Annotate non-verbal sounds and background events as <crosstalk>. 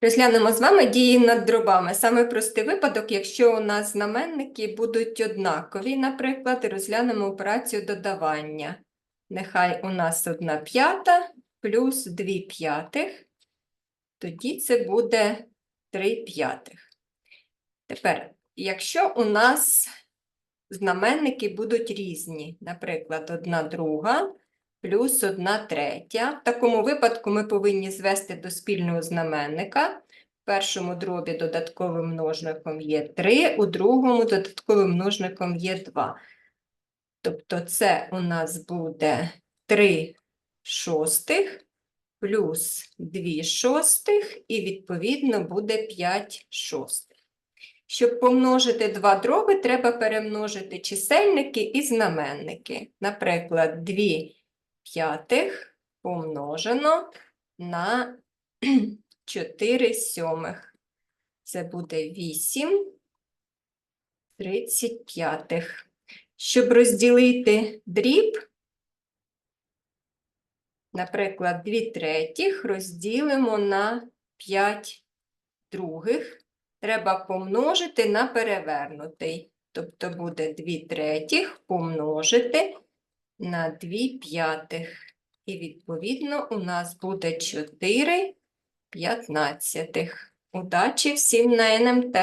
Розглянемо з вами дії над дробами. Саме простий випадок, якщо у нас знаменники будуть однакові, наприклад, розглянемо операцію додавання. Нехай у нас 1 п'ята плюс 2 п'ятих, тоді це буде 3 п'ятих. Тепер, якщо у нас знаменники будуть різні, наприклад, 1 друга плюс 1 третя. В такому випадку ми повинні звести до спільного знаменника. В першому дробі додатковим множником є 3, у другому додатковим множником є 2. Тобто це у нас буде 3 шостих плюс 2 шостих, і відповідно буде 5 шостих. Щоб помножити два дроби, треба перемножити чисельники і знаменники. Наприклад, 2 п'ятих помножено на <clears throat> 4 сьомих. Це буде 8 35. Щоб розділити дріб, наприклад, 2 третіх розділимо на 5 других. Треба помножити на перевернутий. Тобто буде 2 третіх помножити на 2 п'ятих. І відповідно у нас буде 4 п'ятнадцятих. Удачі всім на НМТ!